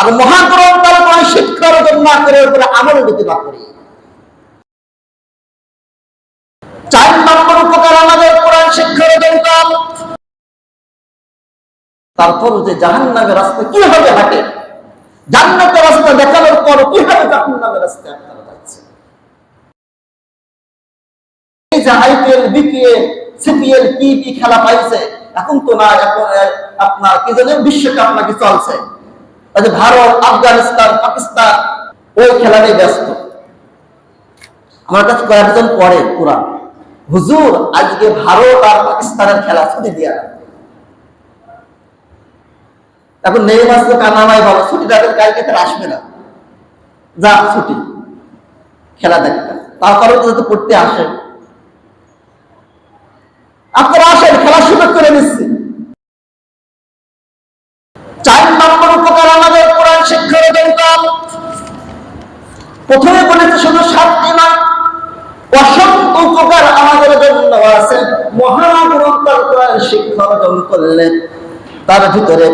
আর মহাগ্রহ তার কোনো শিক্ষা অর্জন না করে উপরে আমল দিতে না করি। চার নম্বর উপকার আমাদের কোরআন শিক্ষা অর্জন কম তারপর যে জাহান নামের রাস্তা কীভাবে হাঁটে, জান্নাতের রাস্তা দেখানোর পর কীভাবে জাহান নামের রাস্তায় আপনারা যাচ্ছে এই যে আইপিএল, বিপিএল, সিপিএল খেলা পাইছে, এখন তো না, এখন আপনার কি জানেন, বিশ্বকাপ নাকি চলছে। যে ভারত, আফগানিস্তান, পাকিস্তান, ওই খেলা নিয়ে ব্যস্ত। আমার কাছে কয়েকজন পড়ে কোরআন। হুজুর, আজকে ভারত আর পাকিস্তানের খেলা ছুটি দিয়া এখন নেই মাস তো কানামাই ভালো ছুটি তাদের কালকে তারা আসবে না। যা ছুটি, খেলা দেখতে। তারপরে তো যাতে পড়তে আসে। আপনারা আসেন, খেলার সুযোগ করে নিচ্ছি। আছে। কোরআন শিক্ষা অর্জন করলে তার ভিতরে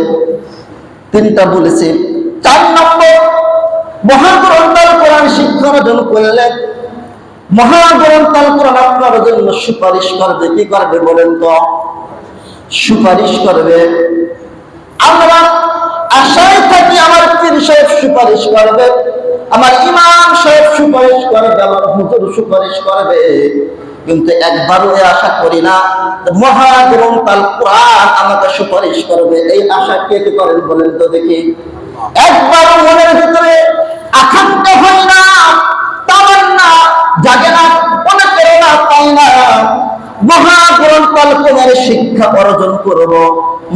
তিনটা বলেছি, চার নম্বর মহাগ্রন্থের কোরআন শিক্ষা অর্জন করলে মহাগ্রন্থের কোরআন আপনার জন্য সুপারিশ করবে, কি করবে বলেন তো? সুপারিশ করবে। আমরা আশায় থাকি আমার পীর সাহেব সুপারিশ করবে, আমার ইমাম সাহেব সুপারিশ করবে, আমার হুজুর সুপারিশ করবে। কিন্তু একবারও এ আশা করি না, মহাগ্রন্থাল কোরআন আমাকে সুপারিশ করবে। এই আশা কে কে করেন বলেন তো দেখি। একবার মনের ভিতরে আকাঙ্ক্ষা হয় না, তামান্না জাগে না অনেকের না পাই না মহাগ্রন্থাল শিক্ষা অর্জন করব,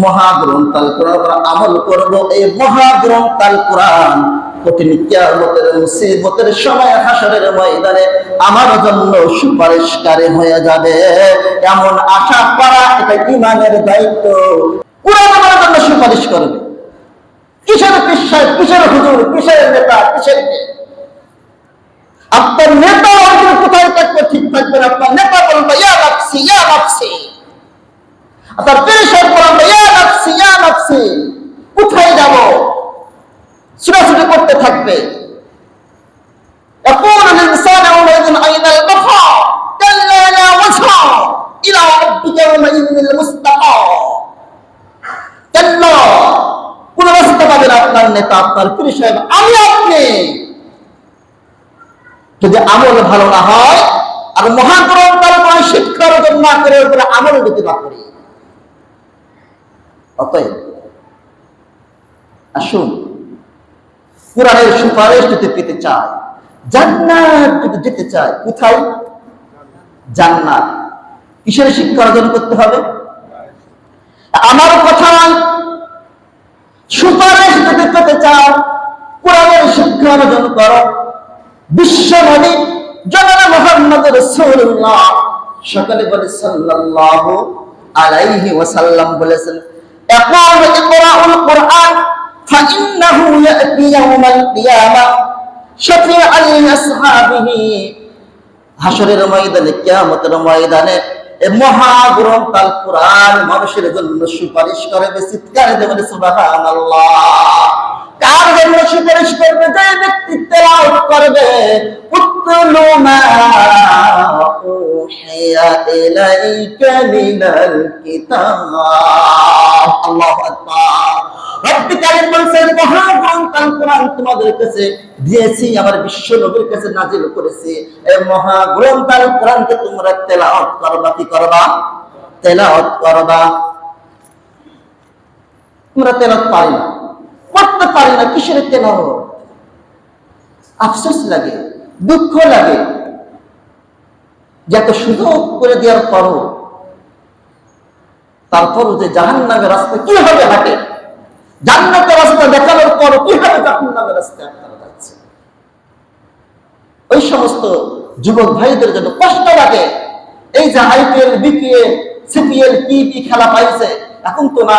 মহাগ্রন্থাল কোরআন আমল করব, এই মহাগ্রন্থাল কোরআন আমার জন্য হয়ে যাবে। এমন আশা করা, এটা ইমানের দায়িত্ব। কোরআন আমার জন্য সুপারিশ করবে। কিসের কিসের হুজুর, কিসের নেতা, কিসের আপনার নেতা থাকবে ঠিক থাকবে না আপনার নেতা বলবে ইয়া নাফসি ইয়া নাফসি আপনার পীর সাহেব বলবে ইয়া নাফসি ইয়া নাফসি কোথায় যাব ছোটাছুটি করতে থাকবে يقول الإنسان يومئذ أين المفر كلا لا وزر إلى ربك يومئذ المستقر كلا কোন রাস্তা পাবেন আপনার নেতা আপনার পীর সাহেব আমি আপনি যদি আমল ভালো না হয় আর মহাগ্রহ তার কোনো শিক্ষা অর্জন না করে ওর উপরে আমল দিতে না করি অতএব, আসুন, কোরআনের সুপারিশ যদি পেতে চায় জান্নাত যদি যেতে চায় কোথায়? জান্নাত। কিসের শিক্ষা অর্জন করতে হবে? আমার কথা নয়, সুপারিশ যদি পেতে চাও, কোরআনের শিক্ষা অর্জন করো। বিশ্ব জনাব মোহাম্মদ রাসূলুল্লাহ। সকালে বলে সাল্লাল্লাহু আলাইহি ওয়াসাল্লাম বলেছেন ইকরাউ ইকরাউল কুরআন, ফাইন্নাহু ইয়াতি ইয়াউমাল কিয়ামাহ শাফিআল আসহাবিহি। হাসরের ময়দানে, কিয়ামতের ময়দানে মহাগ্রন্থ আল মানুষের জন্য সুপারিশ করে চিৎকার দেবেন, সুবহানাল্লাহ। কার জন্য সুপারিশ করবে যে ব্যক্তি তেলাওয়াত করবে? উতলু মা উহিয়া ইলাইকা মিনাল কিতাব। আল্লাহু আকবার। রব্বি কারীম বলছেন, মহাগ্রন্থ আল কোরআন তোমাদের তোমরা তেলাওয়াত করবা কি করবা? করবা। তোমরা করতে পারি না, কিসের তেলাওয়াত আফসোস লাগে, দুঃখ লাগে। যে এত সুযোগ করে দেওয়ার পরও তারপর যে জাহান নামের রাস্তা কীভাবে হাঁটে, জান্নাতের রাস্তা দেখানোর পর কীভাবে জাহান নামের রাস্তায় আপনারা যাচ্ছে ওই সমস্ত যুবক ভাইদের জন্য কষ্ট লাগে। এই যে আইপিএল, বিপিএল, সিপিএল কি কি খেলা পাইছে এখন তো না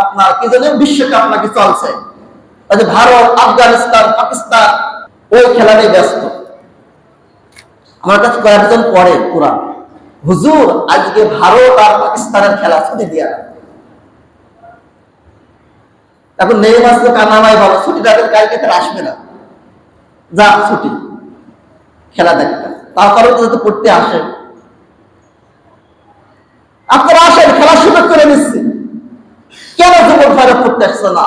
আপনার কি জানেন বিশ্বকাপ নাকি চলছে। ভারত, আফগানিস্তান, পাকিস্তান, ওই খেলা নিয়ে ব্যস্ত। আমার কাছে কয়েকজন পড়ে কোরআন। হুজুর, আজকে ভারত আর পাকিস্তানের খেলা ছুটি দিয়া এখন নেই মাস তো কানামাই ভালো, ছুটি তাদের কালকে তারা আসবে না। যা ছুটি, খেলা দেখতে। তার কারণ যাতে পড়তে আসে। আপনারা সুযোগ করে নিচ্ছি। কেন যুবক ভাইরা পড়তে আসছে না?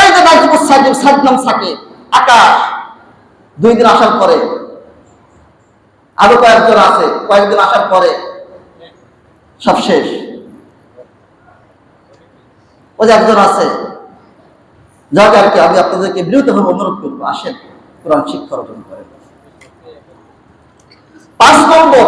এই যে নাজিবুর সাকিব সাদনাম সাকিব আকাশ। দুই দিন আসার পরে, আরও কয়েকজন আছে, কয়েকদিন আসার পরে, সব শেষ। ওই যে একজন আছে, যাক আর কি আমি আপনাদেরকে বিরতভাবে অনুরোধ করব, আসেন, কোরআন শিক্ষা অর্জন করেন। পাঁচ নম্বর